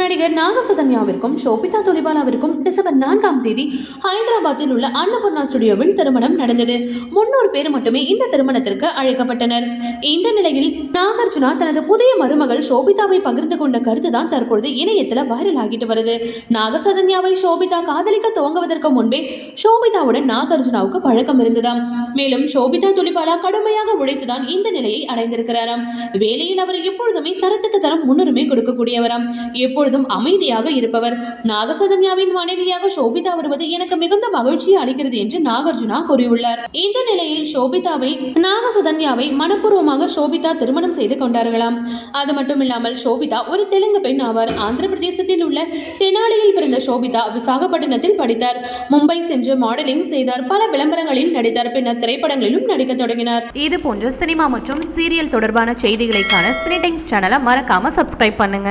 நடிகர் நாகசதன்யாவிற்கும் ஷோபிதா தொலிபாலாவிற்கும் டிசம்பர் நான்காம் தேதி ஹைதராபாத்தில் உள்ள அன்னபூர்ணா ஸ்டுடியோவில் திருமணம் நடந்தது. முன்னூறு பேர் மட்டுமே இந்த திருமணத்திற்கு அழைக்கப்பட்டனர். இந்த நிலையில் நாகார்ஜுனா தனது புதிய மருமகள் ஷோபிதாவை பகிர்ந்து கொண்ட கருத்து தான் தற்பொழுது இணையத்தில் வைரல் ஆகிட்டு வருது. நாகசதன்யாவை ஷோபிதா காதலிக்க துவங்குவதற்கு முன்பே ஷோபிதாவுடன் நாகார்ஜுனாவுக்கு பழக்கம் இருந்ததாம். மேலும் ஷோபிதா தொலிபாலா கடுமையாக உழைத்துதான் இந்த நிலையை அடைந்திருக்கிறாராம். வேலையில் அவர் எப்பொழுதுமே தரத்துக்கு தரம் முன்னுரிமை கொடுக்கக்கூடியவராம். எப்பொழுதும் அமைதியாக இருப்பவர். நாகசதன்யாவின் மனைவியாக சோபிதா வருவது எனக்கு மிகுந்த மகிழ்ச்சியை அளிக்கிறது என்று நாகார்ஜுனா கூறியுள்ளார். இந்த நிலையில் சோபிதாவை நாகசதன்யாவை மனப்பூர்வமாக சோபிதா திருமணம் செய்து கொண்டார்களாம். அது மட்டும் இல்லாமல் சோபிதா ஒரு தெலுங்கு பெண் ஆவார். ஆந்திர பிரதேசத்தில் உள்ள தெனாலியில் பிறந்த சோபிதா விசாகப்பட்டினத்தில் படித்தார். மும்பை சென்று மாடலிங் செய்தார். பல விளம்பரங்களில் நடித்தார். பின்னர் திரைப்படங்களிலும் நடிக்க தொடங்கினார். இது போன்ற சினிமா மற்றும் சீரியல் தொடர்பான செய்திகளைக்கான சினி டைம்ஸ் சேனலை மறக்காம சப்ஸ்கிரைப் பண்ணுங்க.